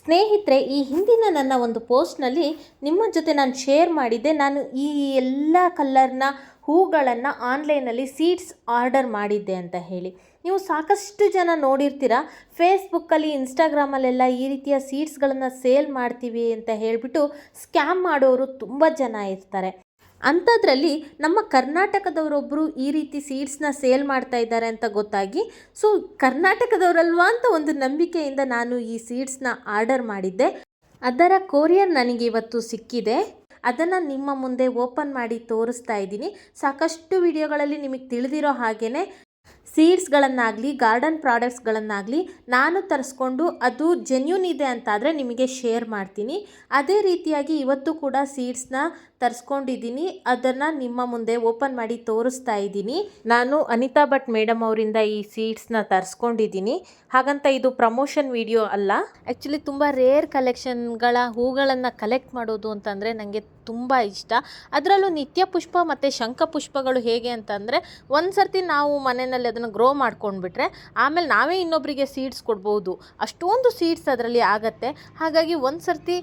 ಸ್ನೇಹಿತರೆ, ಈ ಹಿಂದಿನ ನನ್ನ ಒಂದು ಪೋಸ್ಟ್ನಲ್ಲಿ ನಿಮ್ಮ ಜೊತೆ ನಾನು ಶೇರ್ ಮಾಡಿದ್ದೆ. ನಾನು ಈ ಎಲ್ಲ ಕಲ್ಲರ್ನ ಹೂಗಳನ್ನು ಆನ್ಲೈನಲ್ಲಿ ಸೀಡ್ಸ್ ಆರ್ಡರ್ ಮಾಡಿದ್ದೆ ಅಂತ ಹೇಳಿ. ನೀವು ಸಾಕಷ್ಟು ಜನ ನೋಡಿರ್ತೀರ, ಫೇಸ್ಬುಕ್ಕಲ್ಲಿ, ಇನ್ಸ್ಟಾಗ್ರಾಮಲ್ಲೆಲ್ಲ ಈ ರೀತಿಯ ಸೀಡ್ಸ್ಗಳನ್ನು ಸೇಲ್ ಮಾಡ್ತೀವಿ ಅಂತ ಹೇಳಿಬಿಟ್ಟು ಸ್ಕ್ಯಾಮ್ ಮಾಡೋರು ತುಂಬ ಜನ ಇರ್ತಾರೆ. ಅಂಥದ್ರಲ್ಲಿ ನಮ್ಮ ಕರ್ನಾಟಕದವರೊಬ್ಬರು ಈ ರೀತಿ ಸೀಡ್ಸ್ನ ಸೇಲ್ ಮಾಡ್ತಾ ಇದ್ದಾರೆ ಅಂತ ಗೊತ್ತಾಗಿ, ಸೊ ಕರ್ನಾಟಕದವರಲ್ವಾ ಅಂತ ಒಂದು ನಂಬಿಕೆಯಿಂದ ನಾನು ಈ ಸೀಡ್ಸ್ನ ಆರ್ಡರ್ ಮಾಡಿದ್ದೆ. ಅದರ ಕೊರಿಯರ್ ನನಗೆ ಇವತ್ತು ಸಿಕ್ಕಿದೆ. ಅದನ್ನು ನಿಮ್ಮ ಮುಂದೆ ಓಪನ್ ಮಾಡಿ ತೋರಿಸ್ತಾ ಇದ್ದೀನಿ. ಸಾಕಷ್ಟು ವಿಡಿಯೋಗಳಲ್ಲಿ ನಿಮಗೆ ತಿಳಿದಿರೋ ಹಾಗೆಯೇ ಸೀಡ್ಸ್ಗಳನ್ನಾಗಲಿ, ಗಾರ್ಡನ್ ಪ್ರಾಡಕ್ಟ್ಸ್ಗಳನ್ನಾಗಲಿ ನಾನು ತರಿಸ್ಕೊಂಡು ಅದು ಜೆನ್ಯೂನ್ ಇದೆ ಅಂತಾದರೆ ನಿಮಗೆ ಶೇರ್ ಮಾಡ್ತೀನಿ. ಅದೇ ರೀತಿಯಾಗಿ ಇವತ್ತು ಕೂಡ ಸೀಡ್ಸ್ನ ತರಿಸ್ಕೊಂಡಿದ್ದೀನಿ. ಅದನ್ನು ನಿಮ್ಮ ಮುಂದೆ ಓಪನ್ ಮಾಡಿ ತೋರಿಸ್ತಾ ಇದ್ದೀನಿ. ನಾನು ಅನಿತಾ ಭಟ್ ಮೇಡಮ್ ಅವರಿಂದ ಈ ಸೀಡ್ಸ್ನ ತರಿಸ್ಕೊಂಡಿದ್ದೀನಿ. ಹಾಗಂತ ಇದು ಪ್ರಮೋಷನ್ ವಿಡಿಯೋ ಅಲ್ಲ. ಆ್ಯಕ್ಚುಲಿ ತುಂಬ ರೇರ್ ಕಲೆಕ್ಷನ್ಗಳ ಹೂಗಳನ್ನು ಕಲೆಕ್ಟ್ ಮಾಡೋದು ಅಂತಂದರೆ ನನಗೆ ತುಂಬ ಇಷ್ಟ. ಅದರಲ್ಲೂ ನಿತ್ಯ ಪುಷ್ಪ ಮತ್ತು ಶಂಖ ಪುಷ್ಪಗಳು ಹೇಗೆ ಅಂತಂದರೆ ಒಂದು ಸರ್ತಿ ನಾವು ಮನೆಯಲ್ಲಿ ಅದನ್ನು ಗ್ರೋ ಮಾಡ್ಕೊಂಡ್ಬಿಟ್ರೆ ಆಮೇಲೆ ನಾವೇ ಇನ್ನೊಬ್ಬರಿಗೆ ಸೀಡ್ಸ್ ಕೊಡ್ಬೋದು. ಅಷ್ಟೊಂದು ಸೀಡ್ಸ್ ಅದರಲ್ಲಿ ಆಗತ್ತೆ. ಹಾಗಾಗಿ ಒಂದು ಸರ್ತಿ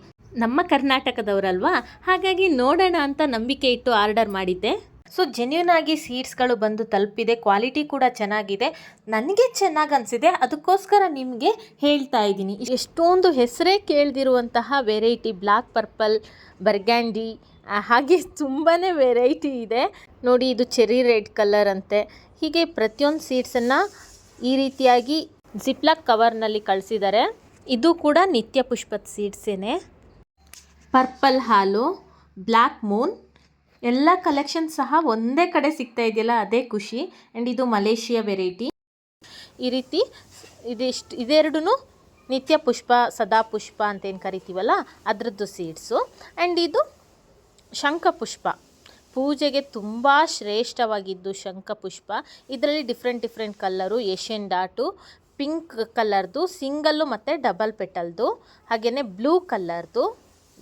ನಮ್ಮ ಕರ್ನಾಟಕದವರಲ್ವಾ? ಹಾಗಾಗಿ ನೋಡೋಣ ಅಂತ ನಂಬಿಕೆ ಇಟ್ಟು ಆರ್ಡರ್ ಮಾಡಿದ್ದೆ. ಸೊ ಜೆನ್ಯೂನ್ ಆಗಿ ಸೀಡ್ಸ್ಗಳು ಬಂದು ತಲುಪಿದೆ ಕ್ವಾಲಿಟಿ ಕೂಡ ಚೆನ್ನಾಗಿದೆ. ನನಗೆ ಚೆನ್ನಾಗಿ ಅನಿಸಿದೆ, ಅದಕ್ಕೋಸ್ಕರ ನಿಮಗೆ ಹೇಳ್ತಾ ಇದ್ದೀನಿ. ಎಷ್ಟೊಂದು ಹೆಸರೇ ಕೇಳ್ದಿರುವಂತಹ ವೆರೈಟಿ ಬ್ಲ್ಯಾಕ್ ಪರ್ಪಲ್ ಬರ್ಗ್ಯಾಂಡಿ ಹಾಗೆ ತುಂಬಾ ವೆರೈಟಿ ಇದೆ. ನೋಡಿ, ಇದು ಚೆರಿ ರೆಡ್ ಕಲರ್ ಅಂತೆ. ಹೀಗೆ ಪ್ರತಿಯೊಂದು ಸೀಡ್ಸನ್ನು ಈ ರೀತಿಯಾಗಿ ಜಿಪ್ಲಾಕ್ ಕವರ್ನಲ್ಲಿ ಕಳಿಸಿದ್ದಾರೆ ಇದು ಕೂಡ ನಿತ್ಯ ಪುಷ್ಪದ ಸೀಡ್ಸೇನೆ ಪರ್ಪಲ್ ಹಾಲು ಬ್ಲ್ಯಾಕ್ ಮೂನ್ ಎಲ್ಲ ಕಲೆಕ್ಷನ್ ಸಹ ಒಂದೇ ಕಡೆ ಸಿಗ್ತಾ ಇದೆಯಲ್ಲ, ಅದೇ ಖುಷಿ. ಆ್ಯಂಡ್ ಇದು ಮಲೇಷಿಯಾ ವೆರೈಟಿ ಈ ರೀತಿ ಇದಿಷ್ಟು ಇದೆರಡೂ ನಿತ್ಯ ಪುಷ್ಪ, ಸದಾ ಪುಷ್ಪ ಅಂತೇನು ಕರಿತೀವಲ್ಲ, ಅದರದ್ದು ಸೀಡ್ಸು ಆ್ಯಂಡ್ ಇದು ಶಂಖಪುಷ್ಪ ಪೂಜೆಗೆ ತುಂಬ ಶ್ರೇಷ್ಠವಾಗಿದ್ದು ಶಂಖಪುಷ್ಪ ಇದರಲ್ಲಿ different different colour Asian dot pink ಕಲ್ಲರ್ದು single ಮತ್ತು ಡಬಲ್ ಪೆಟಲ್ದು ಹಾಗೆಯೇ ಬ್ಲೂ ಕಲರ್ದು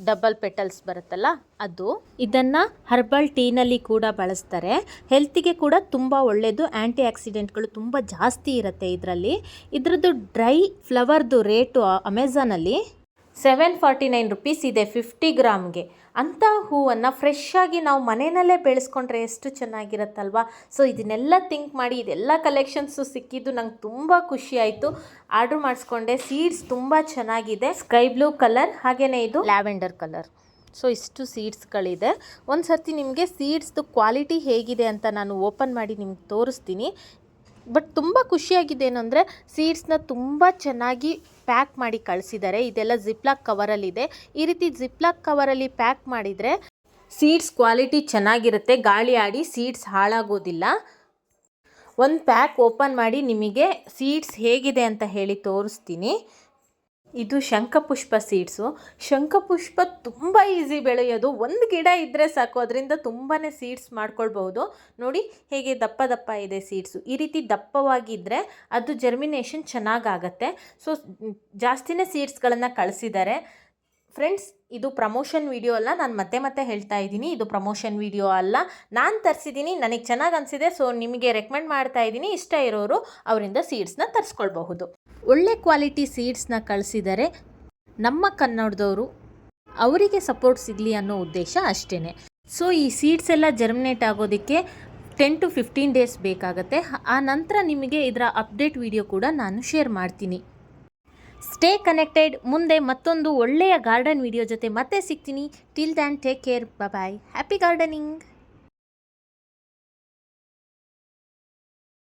ಡಬಲ್ ಪೆಟಲ್ಸ್ ಬರುತ್ತಲ್ಲ, ಅದು. ಇದನ್ನು ಹರ್ಬಲ್ ಟೀನಲ್ಲಿ ಕೂಡ ಬಳಸ್ತಾರೆ. ಹೆಲ್ತಿಗೆ ಕೂಡ ತುಂಬ ಒಳ್ಳೆಯದು ಆ್ಯಂಟಿ ಆಕ್ಸಿಡೆಂಟ್ಗಳು ತುಂಬ ಜಾಸ್ತಿ ಇರುತ್ತೆ ಇದರಲ್ಲಿ. ಇದರದ್ದು ಡ್ರೈ ಫ್ಲವರ್ದು ರೇಟು ಅಮೆಝಾನಲ್ಲಿ ಸೆವೆನ್ ಫಾರ್ಟಿ ನೈನ್ ರುಪೀಸ್ ಇದೆ ಫಿಫ್ಟಿ ಗ್ರಾಮ್ಗೆ. ಅಂಥ ಹೂವನ್ನು ಫ್ರೆಶ್ ಆಗಿ ನಾವು ಮನೆಯಲ್ಲೇ ಬೆಳೆಸ್ಕೊಂಡ್ರೆ ಎಷ್ಟು ಚೆನ್ನಾಗಿರುತ್ತಲ್ವಾ? ಸೊ ಇದನ್ನೆಲ್ಲ ಥಿಂಕ್ ಮಾಡಿ, ಇದೆಲ್ಲ ಕಲೆಕ್ಷನ್ಸು ಸಿಕ್ಕಿದ್ದು ನಂಗೆ ತುಂಬ ಖುಷಿ ಆಯಿತು. ಆರ್ಡ್ರ್ ಮಾಡಿಸ್ಕೊಂಡೆ ಸೀಡ್ಸ್ ತುಂಬ ಚೆನ್ನಾಗಿದೆ. ಸ್ಕೈ ಬ್ಲೂ ಕಲರ್ ಹಾಗೆಯೇ ಇದು? ಲ್ಯಾವೆಂಡರ್ ಕಲರ್ ಸೊ ಇಷ್ಟು ಸೀಡ್ಸ್ಗಳಿದೆ ಒಂದು ಸರ್ತಿ ನಿಮಗೆ ಸೀಡ್ಸ್ದು ಕ್ವಾಲಿಟಿ ಹೇಗಿದೆ ಅಂತ ನಾನು ಓಪನ್ ಮಾಡಿ ನಿಮ್ಗೆ ತೋರಿಸ್ತೀನಿ. ಬಟ್ ತುಂಬ ಖುಷಿಯಾಗಿದೆ ಏನಂದರೆ ಸೀಡ್ಸ್ನ ತುಂಬ ಚೆನ್ನಾಗಿ ಪ್ಯಾಕ್ ಮಾಡಿ ಕಳಿಸಿದ್ದಾರೆ. ಇದೆಲ್ಲ ಜಿಪ್ಲಾಕ್ ಕವರಲ್ಲಿದೆ ಈ ರೀತಿ ಜಿಪ್ಲಾಕ್ ಕವರಲ್ಲಿ ಪ್ಯಾಕ್ ಮಾಡಿದರೆ ಸೀಡ್ಸ್ ಕ್ವಾಲಿಟಿ ಚೆನ್ನಾಗಿರುತ್ತೆ. ಗಾಳಿ ಆಡಿ ಸೀಡ್ಸ್ ಹಾಳಾಗೋದಿಲ್ಲ. ಒಂದು ಪ್ಯಾಕ್ ಓಪನ್ ಮಾಡಿ ನಿಮಗೆ ಸೀಡ್ಸ್ ಹೇಗಿದೆ ಅಂತ ಹೇಳಿ ತೋರಿಸ್ತೀನಿ. ಇದು ಶಂಖಪುಷ್ಪ ಸೀಡ್ಸು. ಶಂಖಪುಷ್ಪ ತುಂಬ ಈಸಿ ಬೆಳೆಯೋದು. ಒಂದು ಗಿಡ ಇದ್ದರೆ ಸಾಕು. ಅದರಿಂದ ತುಂಬಾ ಸೀಡ್ಸ್ ಮಾಡ್ಕೊಳ್ಬಹುದು. ನೋಡಿ ಹೇಗೆ ದಪ್ಪ ದಪ್ಪ ಇದೆ ಸೀಡ್ಸು. ಈ ರೀತಿ ದಪ್ಪವಾಗಿದ್ದರೆ ಅದು ಜರ್ಮಿನೇಷನ್ ಚೆನ್ನಾಗಾಗತ್ತೆ. ಸೊ ಜಾಸ್ತಿನೇ ಸೀಡ್ಸ್ಗಳನ್ನು ಕಳಿಸಿದ್ದಾರೆ ಫ್ರೆಂಡ್ಸ್ ಇದು ಪ್ರಮೋಷನ್ ವಿಡಿಯೋ ಅಲ್ಲ. ನಾನು ಮತ್ತೆ ಮತ್ತೆ ಹೇಳ್ತಾ ಇದ್ದೀನಿ. ಇದು ಪ್ರಮೋಷನ್ ವಿಡಿಯೋ ಅಲ್ಲ. ನಾನು ತರಿಸಿದ್ದೀನಿ. ನನಗೆ ಚೆನ್ನಾಗಿ ಅನಿಸಿದೆ. ಸೊ ನಿಮಗೆ ರೆಕಮೆಂಡ್ ಮಾಡ್ತಾ ಇದ್ದೀನಿ. ಇಷ್ಟ ಇರೋರು ಅವರಿಂದ ಸೀಡ್ಸ್ನ ತರಿಸ್ಕೊಳ್ಬಹುದು. ಒಳ್ಳೆ ಕ್ವಾಲಿಟಿ ಸೀಡ್ಸ್ನ ಕಳಿಸಿದರೆ ನಮ್ಮ ಕನ್ನಡದವರು ಅವರಿಗೆ ಸಪೋರ್ಟ್ ಸಿಗಲಿ ಅನ್ನೋ ಉದ್ದೇಶ ಅಷ್ಟೇ ಸೊ, ಈ ಸೀಡ್ಸ್ ಎಲ್ಲ ಜರ್ಮಿನೇಟ್ ಆಗೋದಕ್ಕೆ ಟೆನ್ ಟು ಫಿಫ್ಟೀನ್ ಡೇಸ್ ಬೇಕಾಗುತ್ತೆ. ಆ ನಂತರ ನಿಮಗೆ ಇದರ ಅಪ್ಡೇಟ್ ವಿಡಿಯೋ ಕೂಡ ನಾನು ಶೇರ್ ಮಾಡ್ತೀನಿ. ಸ್ಟೇ ಕನೆಕ್ಟೆಡ್ ಮುಂದೆ ಮತ್ತೊಂದು ಒಳ್ಳೆಯ ಗಾರ್ಡನ್ ವಿಡಿಯೋ ಜೊತೆ ಮತ್ತೆ ಸಿಗ್ತೀನಿ. Till then take care bye happy gardening